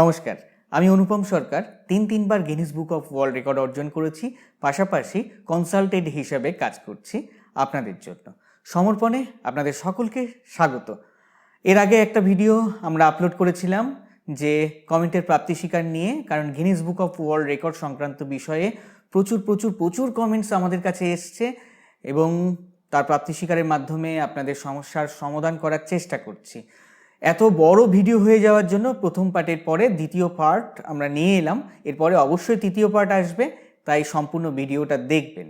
নমস্কার, আমি অনুপম সরকার। তিন তিনবার Guinness Book of World Record অর্জন করেছি, পাশাপাশি কনসালটেন্ট হিসাবে কাজ করছি আপনাদের জন্য। সমর্পণে আপনাদের সকলকে স্বাগত। এর আগে একটা ভিডিও আমরা আপলোড করেছিলাম যে কমেন্টের প্রাপ্তি স্বীকার নিয়ে, কারণ Guinness Book of World Record সংক্রান্ত বিষয়ে প্রচুর প্রচুর প্রচুর কমেন্টস আমাদের কাছে এসছে এবং তার প্রাপ্তি স্বীকারের মাধ্যমে আপনাদের সমস্যার সমাধান করার চেষ্টা করছি। এত বড় ভিডিও হয়ে যাওয়ার জন্য প্রথম পার্টের পরে দ্বিতীয় পার্ট আমরা নিয়ে এলাম। এরপরে অবশ্যই তৃতীয় পার্ট আসবে, তাই সম্পূর্ণ ভিডিওটা দেখবেন।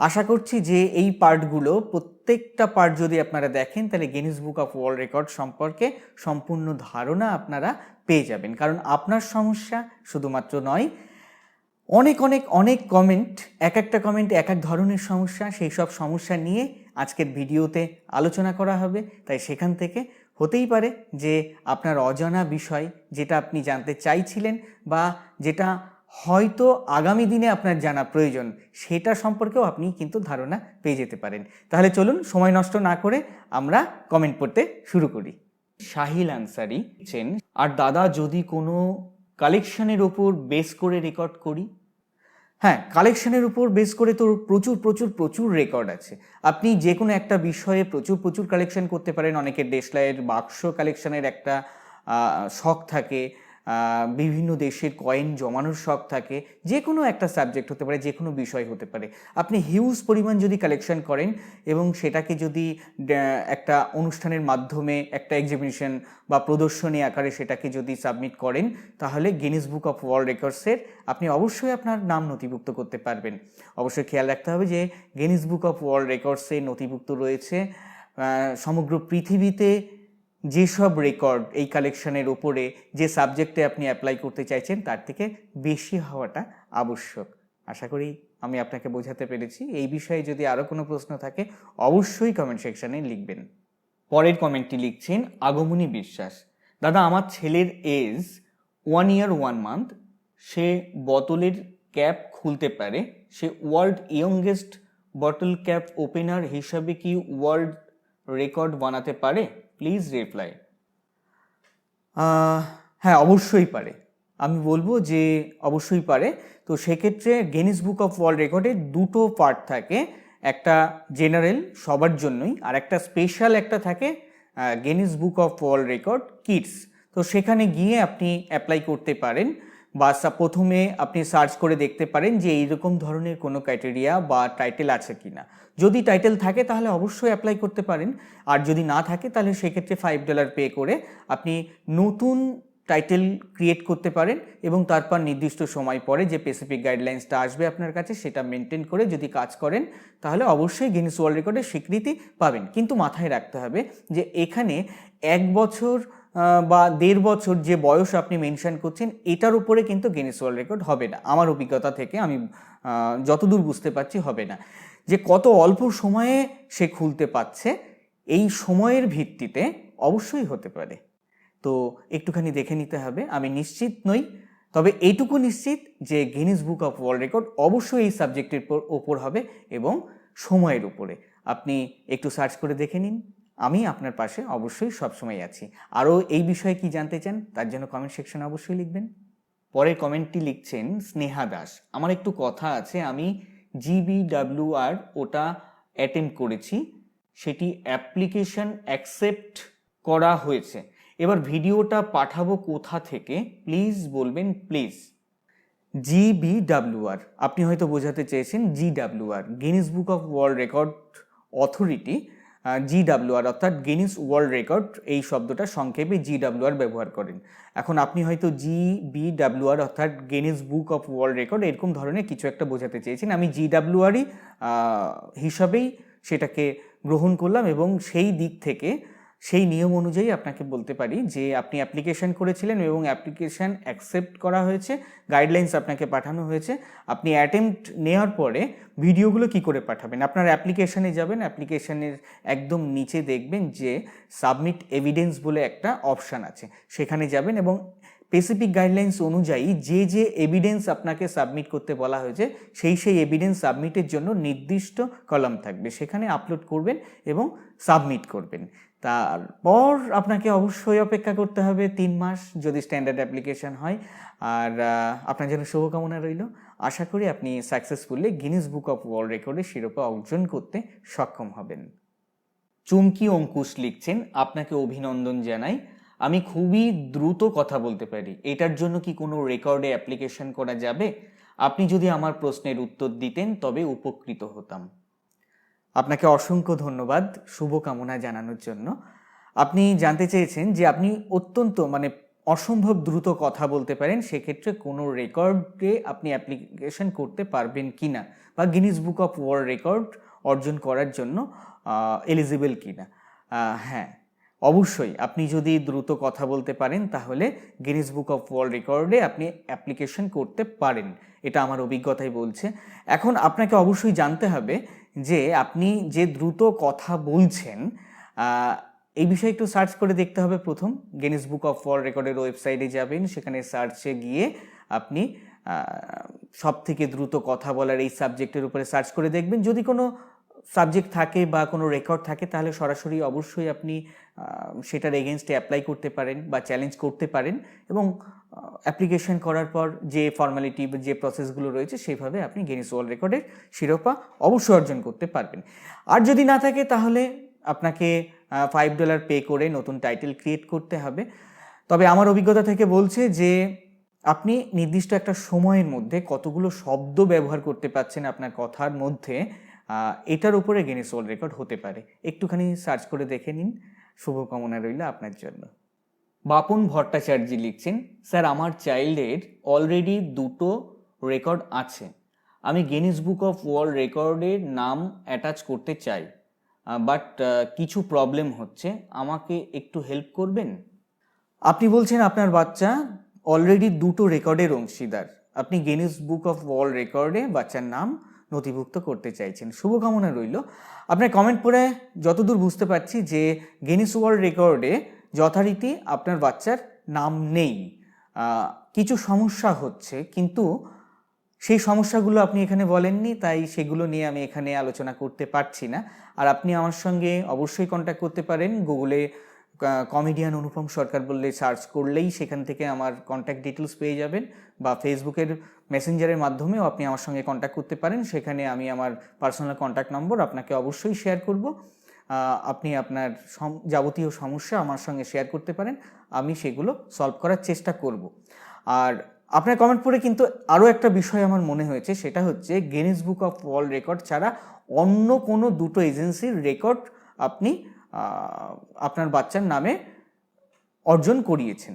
আশা করছি যে এই পার্টগুলো প্রত্যেকটা পার্ট যদি আপনারা দেখেন, তাহলে Guinness Book of World Record সম্পর্কে সম্পূর্ণ ধারণা আপনারা পেয়ে যাবেন। কারণ আপনার সমস্যা শুধুমাত্র নয়, অনেক অনেক অনেক কমেন্ট এক একটা কমেন্ট এক এক ধরনের সমস্যা, সেই সব সমস্যা নিয়ে আজকের ভিডিওতে আলোচনা করা হবে। তাই সেখান থেকে হতেই পারে যে আপনার অজানা বিষয় যেটা আপনি জানতে চাইছিলেন বা যেটা হয়তো আগামী দিনে আপনার জানা প্রয়োজন, সেটা সম্পর্কেও আপনি কিন্তু ধারণা পেয়ে যেতে পারেন। তাহলে চলুন সময় নষ্ট না করে আমরা কমেন্ট পড়তে শুরু করি। শাহিল আনসারি চেন আর দাদা, যদি কোনো কালেকশনের ওপর বেস করে রেকর্ড করি হ্যাঁ কালেকশনের উপর বেস করে তো প্রচুর প্রচুর প্রচুর রেকর্ড আছে। আপনি যে কোনো একটা বিষয়ে প্রচুর প্রচুর কালেকশন করতে পারেন। অনেকের দেশলাইয়ের বাক্স কালেকশনের একটা শখ থাকে। বিভিন্ন দেশের কয়েন জমানোর শখ থাকে যে কোনো একটা সাবজেক্ট হতে পারে যে কোনো বিষয় হতে পারে। আপনি হিউজ পরিমাণ যদি কালেকশন করেন এবং সেটাকে যদি একটা অনুষ্ঠানের মাধ্যমে, একটা এক্সিবিশন বা প্রদর্শনী আকারে সেটাকে যদি সাবমিট করেন, তাহলে গিনিস বুক অফ ওয়ার্ল্ড রেকর্ডসের আপনি অবশ্যই আপনার নাম নথিভুক্ত করতে পারবেন। অবশ্যই খেয়াল রাখতে হবে যে গিনিস বুক অফ ওয়ার্ল্ড রেকর্ডসে নথিভুক্ত রয়েছে সমগ্র পৃথিবীতে যেসব রেকর্ড এই কালেকশনের ওপরে যে সাবজেক্টে আপনি অ্যাপ্লাই করতে চাইছেন, তার থেকে বেশি হওয়াটা আবশ্যক। আশা করি আমি আপনাকে বোঝাতে পেরেছি। এই বিষয়ে যদি আরও কোনো প্রশ্ন থাকে, অবশ্যই কমেন্ট সেকশানে লিখবেন। পরের কমেন্টটি লিখছেন আগমনী বিশ্বাস। দাদা, আমার ছেলের age one year one month সে বোতলের ক্যাপ খুলতে পারে। সে world youngest bottle cap opener হিসাবে কি ওয়ার্ল্ড রেকর্ড বানাতে পারে? প্লিজ রিপ্লাই হ্যাঁ অবশ্যই পারে। আমি বলব যে অবশ্যই পারে। তো সেক্ষেত্রে গেনিস বুক অফ ওয়ার্ল্ড রেকর্ডে দুটো পার্ট থাকে। একটা জেনারেল সবার জন্যই, আর একটা স্পেশাল একটা থাকে Guinness Book of World Record kids তো সেখানে গিয়ে আপনি অ্যাপ্লাই করতে পারেন। বা প্রথমে আপনি সার্চ করে দেখতে পারেন যে এইরকম ধরনের কোনো ক্রাইটেরিয়া বা টাইটেল আছে কি না যদি টাইটেল থাকে তাহলে অবশ্যই অ্যাপ্লাই করতে পারেন। আর যদি না থাকে তাহলে সেক্ষেত্রে ফাইভ ডলার পে করে আপনি নতুন টাইটেল ক্রিয়েট করতে পারেন এবং তারপর নির্দিষ্ট সময় পরে যে স্পেসিফিক গাইডলাইন্সটা আসবে আপনার কাছে সেটা মেনটেন করে যদি কাজ করেন তাহলে অবশ্যই গিনিস ওয়ার্ল্ড রেকর্ডের স্বীকৃতি পাবেন। কিন্তু মাথায় রাখতে হবে যে এখানে এক বছর বা দেড় বছর যে বয়স আপনি মেনশন করছেন, এটার উপরে কিন্তু গিনিস ওয়ার্ল্ড রেকর্ড হবে না। আমার অভিজ্ঞতা থেকে আমি যতদূর বুঝতে পারছি হবে না। যে কত অল্প সময়ে সে খুলতে পারছে, এই সময়ের ভিত্তিতে অবশ্যই হতে পারে। তো একটুখানি দেখে নিতে হবে, আমি নিশ্চিত নই, তবে এইটুকু নিশ্চিত যে Guinness Book of World Record অবশ্যই এই সাবজেক্টের ওপর হবে এবং সময়ের উপরে। আপনি একটু সার্চ করে দেখে নিন। আমি আপনার পাশে অবশ্যই সবসময় আছি। আরও এই বিষয়ে কি জানতে চান, তার জন্য কমেন্ট সেকশনে অবশ্যই লিখবেন। পরের কমেন্টটি লিখছেন স্নেহা দাস। আমার একটু কথা আছে, আমি জিবিডাব্লিউআর ওটা অ্যাটেম্প করেছি, সেটি অ্যাপ্লিকেশন অ্যাকসেপ্ট করা হয়েছে। এবার ভিডিওটা পাঠাবো কোথা থেকে? প্লিজ বলবেন প্লিজ জিবিডাব্লিউআর আপনি হয়তো বোঝাতে চেয়েছেন GWR Guinness Book of World Record authority GWR অর্থাৎ গিনিস ওয়ার্ল্ড রেকর্ড এই শব্দটা সংক্ষেপে জিডাব্লিউআর ব্যবহার করেন। এখন আপনি হয়তো জি বি ডাব্লিউআর অর্থাৎ Guinness Book of World Record এরকম ধরনের কিছু একটা বোঝাতে চেয়েছেন। আমি জিডাব্লিউআরই হিসাবেই সেটাকে গ্রহণ করলাম এবং সেই দিক থেকে সেই নিয়ম অনুযায়ী আপনাকে বলতে পারি যে আপনি অ্যাপ্লিকেশন করেছিলেন এবং অ্যাপ্লিকেশন অ্যাকসেপ্ট করা হয়েছে গাইডলাইন্স আপনাকে পাঠানো হয়েছে। আপনি অ্যাটেম্পট নেওয়ার পরে ভিডিওগুলো কি করে পাঠাবেন? আপনার অ্যাপ্লিকেশানে যাবেন অ্যাপ্লিকেশনের একদম নিচে দেখবেন যে সাবমিট এভিডেন্স বলে একটা অপশান আছে। সেখানে যাবেন এবং স্পেসিফিক গাইডলাইন্স অনুযায়ী যে যে এভিডেন্স আপনাকে সাবমিট করতে বলা হয়েছে, সেই সেই এভিডেন্স সাবমিটের জন্য নির্দিষ্ট কলাম থাকবে। সেখানে আপলোড করবেন এবং সাবমিট করবেন। তারপর আপনাকে অবশ্যই অপেক্ষা করতে হবে তিন মাস যদি স্ট্যান্ডার্ড অ্যাপ্লিকেশন হয়। আর আপনার জন্য শুভকামনা রইল। আশা করি আপনি successfully Guinness Book of World রেকর্ডে শিরোপা অর্জন করতে সক্ষম হবেন। চুমকি অঙ্কুশ লিখছেন, আপনাকে অভিনন্দন জানাই। আমি খুবই দ্রুত কথা বলতে পারি। এটার জন্য কি কোনো রেকর্ডে অ্যাপ্লিকেশন করা যাবে? আপনি যদি আমার প্রশ্নের উত্তর দিতেন, তবে উপকৃত হতাম। আপনাকে অসংখ্য ধন্যবাদ শুভকামনা জানানোর জন্য। আপনি জানতে চেয়েছেন যে আপনি অত্যন্ত মানে অসম্ভব দ্রুত কথা বলতে পারেন, সেক্ষেত্রে কোনো রেকর্ডে আপনি অ্যাপ্লিকেশন করতে পারবেন কি না বা Guinness Book of World Record অর্জন করার জন্য এলিজিবল কি না হ্যাঁ অবশ্যই আপনি যদি দ্রুত কথা বলতে পারেন, তাহলে গিনিস বুক অফ ওয়ার্ল্ড রেকর্ডে আপনি অ্যাপ্লিকেশন করতে পারেন। এটা আমার অভিজ্ঞতাই বলছে। এখন আপনাকে অবশ্যই জানতে হবে যে আপনি যে দ্রুত কথা বলছেন এই বিষয়ে একটু সার্চ করে দেখতে হবে প্রথম। গিনিস বুক অফ ওয়ার্ল্ড রেকর্ডের ওয়েবসাইটে যাবেন, সেখানে সার্চে গিয়ে আপনি সব থেকে দ্রুত কথা বলার এই সাবজেক্টের উপরে সার্চ করে দেখবেন। যদি কোনো সাবজেক্ট থাকে বা কোনো রেকর্ড থাকে, তাহলে সরাসরি অবশ্যই আপনি সেটার এগেনস্টে অ্যাপ্লাই করতে পারেন বা চ্যালেঞ্জ করতে পারেন এবং অ্যাপ্লিকেশন করার পর যে ফর্মালিটি যে প্রসেসগুলো রয়েছে, সেইভাবে আপনি গিনিস ওয়ার্ল্ড রেকর্ডের শিরোপা অবশ্যই অর্জন করতে পারবেন। আর যদি না থাকে, তাহলে আপনাকে ফাইভ ডলার পে করে নতুন টাইটেল ক্রিয়েট করতে হবে। তবে আমার অভিজ্ঞতা থেকে বলছে যে, আপনি নির্দিষ্ট একটা সময়ের মধ্যে কতগুলো শব্দ ব্যবহার করতে পারছেন আপনার কথার মধ্যে এটার উপরে গিনিস ওয়ার্ল্ড রেকর্ড হতে পারে। একটুখানি সার্চ করে দেখে নিন। শুভকামনা রইল আপনার জন্য। বাপন ভট্টাচার্য লিখছেন, স্যার, আমার চাইল্ডের অলরেডি দুটো রেকর্ড আছে। আমি গিনিস বুক অফ ওয়ার্ল্ড রেকর্ডের নাম অ্যাটাচ করতে চাই বাট কিছু প্রবলেম হচ্ছে। আমাকে একটু হেল্প করবেন? আপনি বলছেন আপনার বাচ্চা অলরেডি দুটো রেকর্ডের অংশীদার। আপনি গিনিস বুক অফ ওয়ার্ল্ড রেকর্ডে বাচ্চার নাম নথিভুক্ত করতে চাইছেন। শুভকামনা রইল। আপনার কমেন্ট পড়ে যতদূর বুঝতে পারছি যে গিনিস ওয়ার্ল্ড রেকর্ডে যথারীতি আপনার বাচ্চার নাম নেই। কিছু সমস্যা হচ্ছে, কিন্তু সেই সমস্যাগুলো আপনি এখানে বলেননি, তাই সেগুলো নিয়ে আমি এখানে আলোচনা করতে পারছি না। আর আপনি আমার সঙ্গে অবশ্যই কন্ট্যাক্ট করতে পারেন। গুগলে কমেডিয়ান অনুপম সরকার বললে সার্চ করলেই সেখান থেকে আমার কন্ট্যাক্ট ডিটেলস পেয়ে যাবেন। বা ফেসবুকের মেসেঞ্জারের মাধ্যমেও আপনি আমার সঙ্গে কন্ট্যাক্ট করতে পারেন। সেখানে আমি আমার পার্সোনাল কন্ট্যাক্ট নম্বর আপনাকে অবশ্যই শেয়ার করব। আপনি আপনার যাবতীয় সমস্যা আমার সঙ্গে শেয়ার করতে পারেন। আমি সেগুলো সলভ করার চেষ্টা করব। আর আপনার কমেন্ট পড়ে কিন্তু আরও একটা বিষয় আমার মনে হয়েছে, সেটা হচ্ছে Guinness Book of World Record ছাড়া অন্য কোনো দুটো এজেন্সির রেকর্ড আপনি আপনার বাচ্চার নামে অর্জন করিয়েছেন।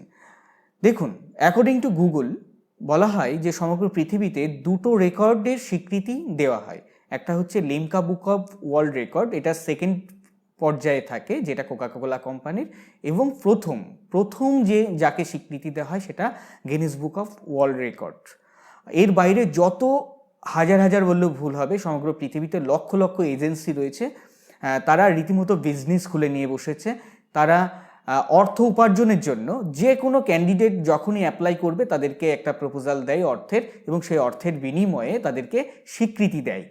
দেখুন অ্যাকর্ডিং টু গুগল বলা হয় যে সমগ্র পৃথিবীতে দুটো রেকর্ডের স্বীকৃতি দেওয়া হয়। একটা হচ্ছে Limca Book of World Record এটা সেকেন্ড পর্যায়ে থাকে, যেটা কোকাকোলা কোম্পানির এবং প্রথম প্রথম যে যাকে স্বীকৃতি দেওয়া হয় সেটা Guinness Book of World Record এর বাইরে যত হাজার হাজার বললেও ভুল হবে, সমগ্র পৃথিবীতে লক্ষ লক্ষ এজেন্সি রয়েছে তারা রীতিমতো বিজনেস খুলে নিয়ে বসেছে, তারা অর্থ উপার্জনের জন্য যে কোনো ক্যান্ডিডেট যখনই অ্যাপ্লাই করবে, তাদেরকে একটা প্রপোজাল দেয় অর্থের এবং সেই অর্থের বিনিময়ে তাদেরকে স্বীকৃতি দেয়।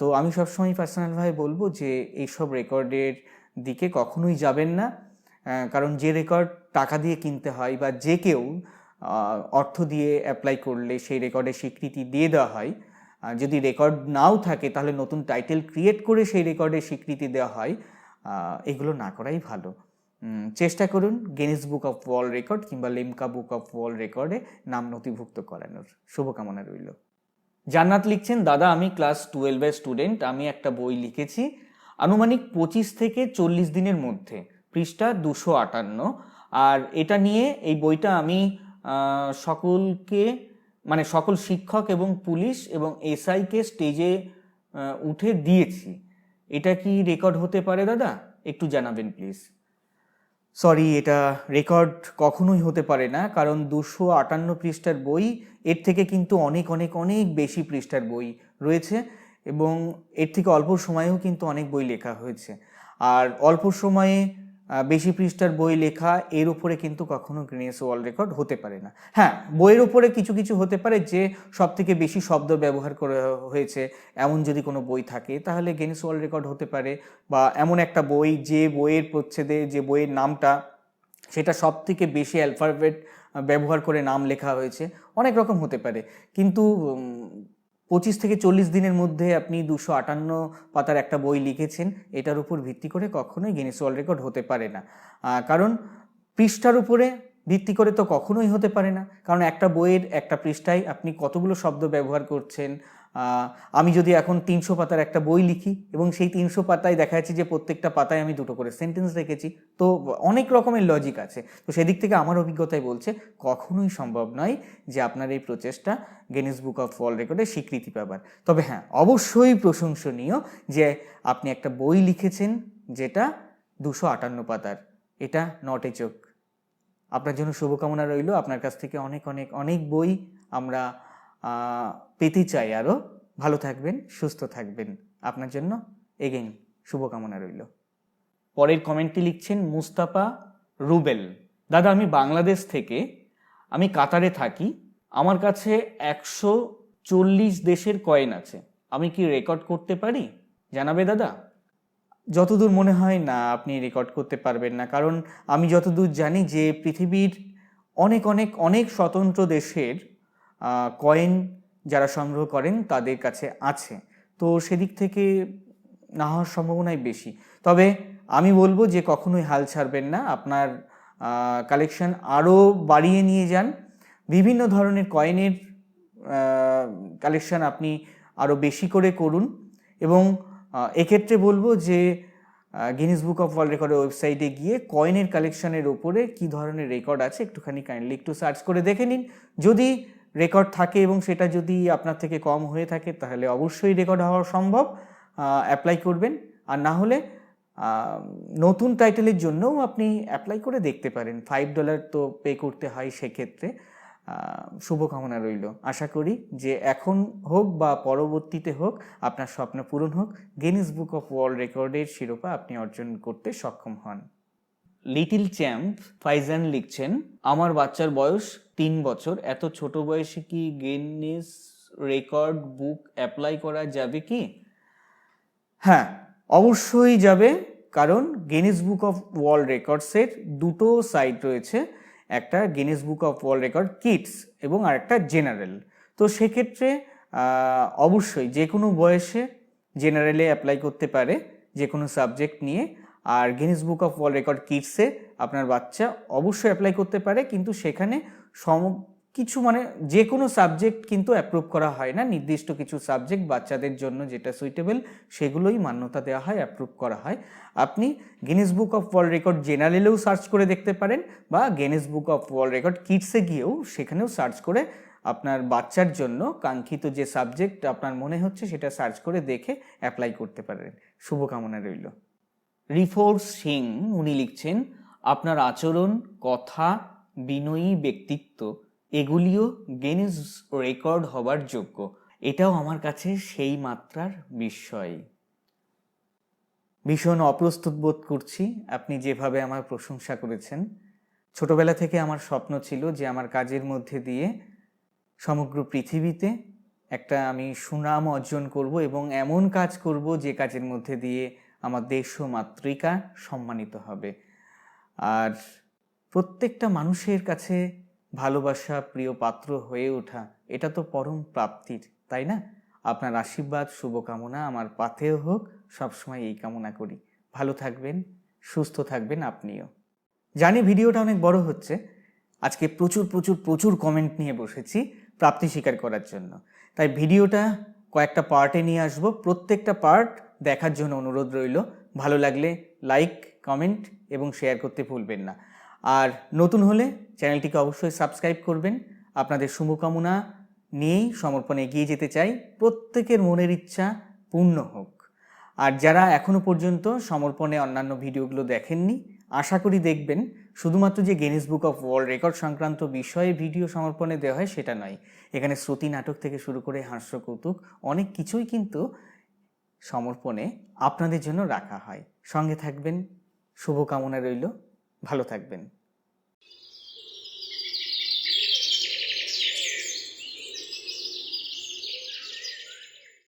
তো আমি সবসময় পার্সোনালভাবে বলব যে এইসব রেকর্ডের দিকে কখনোই যাবেন না। কারণ যে রেকর্ড টাকা দিয়ে কিনতে হয় বা যে কেউ অর্থ দিয়ে অ্যাপ্লাই করলে সেই রেকর্ডের স্বীকৃতি দিয়ে দেওয়া হয়। যদি রেকর্ড নাও থাকে তাহলে নতুন টাইটেল ক্রিয়েট করে সেই রেকর্ডের স্বীকৃতি দেওয়া হয়। এগুলো না করাই ভালো। চেষ্টা করুন Guinness Book of World Record কিংবা লিমকা বুক অফ ওয়ার্ল্ড রেকর্ডে নাম নথিভুক্ত করানোর। শুভকামনা রইল। জান্নাত লিখছেন, দাদা, আমি ক্লাস টুয়েলভের স্টুডেন্ট আমি একটা বই লিখেছি, আনুমানিক পঁচিশ থেকে চল্লিশ দিনের মধ্যে, পৃষ্ঠা দুশো আটান্ন। আর এটা নিয়ে এই বইটা আমি সকলকে মানে সকল শিক্ষক এবং পুলিশ এবং এসআইকে স্টেজে উঠে দিয়েছি। এটা কি রেকর্ড হতে পারে, দাদা? একটু জানাবেন প্লিজ সরি এটা রেকর্ড কখনোই হতে পারে না, কারণ দুশো আটান্ন পৃষ্ঠার বই এর থেকে কিন্তু অনেক অনেক অনেক বেশি পৃষ্ঠার বই রয়েছে এবং এর থেকে অল্প সময়েও কিন্তু অনেক বই লেখা হয়েছে। আর অল্প সময়ে বেশি পৃষ্ঠার বই লেখা এর উপরে কিন্তু কখনো গ্রিনেস ওয়ার্ল্ড রেকর্ড হতে পারে না। হ্যাঁ বইয়ের উপরে কিছু কিছু হতে পারে যে সব থেকে বেশি শব্দ ব্যবহার করে হয়েছে, এমন যদি কোনো বই থাকে, তাহলে গিনেস ওয়ার্ল্ড রেকর্ড হতে পারে বা এমন একটা বই যে বইয়ের প্রচ্ছেদে, যে বইয়ের নামটা, সেটা সব থেকে বেশি অ্যালফাবেট ব্যবহার করে নাম লেখা হয়েছে, অনেক রকম হতে পারে। কিন্তু পঁচিশ থেকে চল্লিশ দিনের মধ্যে আপনি দুশো আটান্ন পাতার একটা বই লিখেছেন, এটার উপর ভিত্তি করে কখনোই গিনেস ওয়ার্ল্ড রেকর্ড হতে পারে না। কারণ পৃষ্ঠার উপরে ভিত্তি করে তো কখনোই হতে পারে না। কারণ একটা বইয়ের একটা পৃষ্ঠায় আপনি কতগুলো শব্দ ব্যবহার করছেন আমি যদি এখন তিনশো পাতার একটা বই লিখি এবং সেই তিনশো পাতায় দেখা যাচ্ছে যে প্রত্যেকটা পাতায় আমি দুটো করে সেন্টেন্স রেখেছি, তো অনেক রকমের লজিক আছে। তো সেদিক থেকে আমার অভিজ্ঞতায় বলছে, কখনোই সম্ভব নয় যে আপনার এই প্রচেষ্টা গিনেস বুক অফ ওয়ার্ল্ড রেকর্ডে স্বীকৃতি পাবার। তবে হ্যাঁ অবশ্যই প্রশংসনীয় যে আপনি একটা বই লিখেছেন যেটা দুশো আটান্ন পাতার, এটা নট এ চোখ আপনার জন্য শুভকামনা রইল, আপনার কাছ থেকে অনেক অনেক অনেক বই আমরা পেতে চাই আরও ভালো থাকবেন, সুস্থ থাকবেন। আপনার জন্য এগেইন, শুভকামনা রইল। পরের কমেন্টটি লিখছেন মুস্তাফা রুবেল। দাদা, আমি বাংলাদেশ থেকে, আমি কাতারে থাকি। আমার কাছে একশো চল্লিশ দেশের কয়েন আছে। আমি কি রেকর্ড করতে পারি? জানাবে দাদা। যতদূর মনে হয়, না, আপনি রেকর্ড করতে পারবেন না। কারণ আমি যতদূর জানি যে পৃথিবীর অনেক অনেক অনেক স্বতন্ত্র দেশের কয়েন যারা সংগ্রহ করেন তাদের কাছে আছে। তো সেদিক থেকে না হওয়ার সম্ভাবনাই বেশি। তবে আমি বলব যে কখনোই হাল ছাড়বেন না। আপনার কালেকশন আরও বাড়িয়ে নিয়ে যান। বিভিন্ন ধরনের কয়েনের কালেকশন আপনি আরও বেশি করে করুন। এবং এক্ষেত্রে বলব যে গিনিস বুক অফ ওয়ার্ল্ড রেকর্ডের ওয়েবসাইটে গিয়ে কয়েনের কালেকশনের ওপরে কি ধরনের রেকর্ড আছে একটুখানি কাইন্ডলি একটু সার্চ করে দেখে নিন। যদি রেকর্ড থাকে এবং সেটা যদি আপনার থেকে কম হয়ে থাকে, তাহলে অবশ্যই রেকর্ড হওয়া সম্ভব। অ্যাপ্লাই করবেন। আর না হলে নতুন টাইটেলের জন্যও আপনি অ্যাপ্লাই করে দেখতে পারেন। ফাইভ ডলার তো পে করতে হয় সেক্ষেত্রে। শুভকামনা রইল। আশা করি যে এখন হোক বা পরবর্তীতে হোক, আপনার স্বপ্ন পূরণ হোক গিনিস বুক অফ ওয়ার্ল্ড রেকর্ডের শিরোপা আপনি অর্জন করতে সক্ষম হন। লিটিল চ্যাম্প ফাইজান লিখছেন, আমার বাচ্চার বয়স তিন বছর। এত ছোট বয়সে কি গিনিস রেকর্ড বুক অ্যাপ্লাই করা যাবে কি? হ্যাঁ অবশ্যই যাবে, কারণ গিনিস বুক অফ ওয়ার্ল্ড রেকর্ডসের দুটো সাইট রয়েছে, একটা Guinness Book of World Record kids এবং আরেকটা জেনারেল তো সেক্ষেত্রে অবশ্যই যে কোনো বয়সে জেনারেলে অ্যাপ্লাই করতে পারে যে কোনো সাবজেক্ট নিয়ে, আর Guinness Book of World Record কিডসে আপনার বাচ্চা অবশ্যই অ্যাপ্লাই করতে পারে, কিন্তু সেখানে সম, কিছু মানে যে কোনো সাবজেক্ট কিন্তু অ্যাপ্রুভ করা হয় না। নির্দিষ্ট কিছু সাবজেক্ট বাচ্চাদের জন্য যেটা সুইটেবল সেগুলোই মান্যতা দেওয়া হয় অ্যাপ্রুভ করা হয়। আপনি Guinness Book of World Record জেনারেলেও search করে দেখতে পারেন বা Guinness Book of World Record কিডসে গিয়েও সেখানেও সার্চ করে আপনার বাচ্চার জন্য কাঙ্ক্ষিত যে সাবজেক্ট আপনার মনে হচ্ছে সেটা সার্চ করে দেখে অ্যাপ্লাই করতে পারেন। শুভকামনা রইল। রিফোর্স সিং, উনি লিখছেন, আপনার আচরণ, কথা বিনয়ী ব্যক্তিত্ব, এগুলিও গিনিস রেকর্ড হবার যোগ্য। এটাও আমার কাছে সেই মাত্রার বিস্ময়। ভীষণ অপ্রস্তুত বোধ করছি আপনি যেভাবে আমার প্রশংসা করেছেন। ছোটবেলা থেকে আমার স্বপ্ন ছিল যে আমার কাজের মধ্যে দিয়ে সমগ্র পৃথিবীতে একটা আমি সুনাম অর্জন করব এবং এমন কাজ করব যে কাজের মধ্যে দিয়ে আমার দেশ ও মাতৃকা সম্মানিত হবে। আর প্রত্যেকটা মানুষের কাছে ভালোবাসা, প্রিয় পাত্র হয়ে ওঠা, এটা তো পরম প্রাপ্তির, তাই না? আপনার আশীর্বাদ, শুভকামনা আমার পাথেও হোক, সবসময় এই কামনা করি। ভালো থাকবেন, সুস্থ থাকবেন আপনিও। জানি ভিডিওটা অনেক বড় হচ্ছে, আজকে প্রচুর প্রচুর প্রচুর কমেন্ট নিয়ে বসেছি প্রাপ্তি স্বীকার করার জন্য। তাই ভিডিওটা কয়েকটা পার্টে নিয়ে আসব, প্রত্যেকটা পার্ট দেখার জন্য অনুরোধ রইল। ভালো লাগলে লাইক কমেন্ট এবং শেয়ার করতে ভুলবেন না। আর নতুন হলে চ্যানেলটিকে অবশ্যই সাবস্ক্রাইব করবেন। আপনাদের শুভকামনা নিয়েই সমর্পণে এগিয়ে যেতে চাই। প্রত্যেকের মনের ইচ্ছা পূর্ণ হোক। আর যারা এখনও পর্যন্ত সমর্পণে অন্যান্য ভিডিওগুলো দেখেননি, আশা করি দেখবেন। শুধুমাত্র যে Guinness Book of World Record সংক্রান্ত বিষয়ে ভিডিও সমর্পণে দেওয়া হয় সেটা নয়। এখানে শ্রুতি নাটক থেকে শুরু করে হাস্য কৌতুক অনেক কিছুই কিন্তু সমর্পণে আপনাদের জন্য রাখা হয়। সঙ্গে থাকবেন। শুভকামনা রইল। ভালো থাকবেন।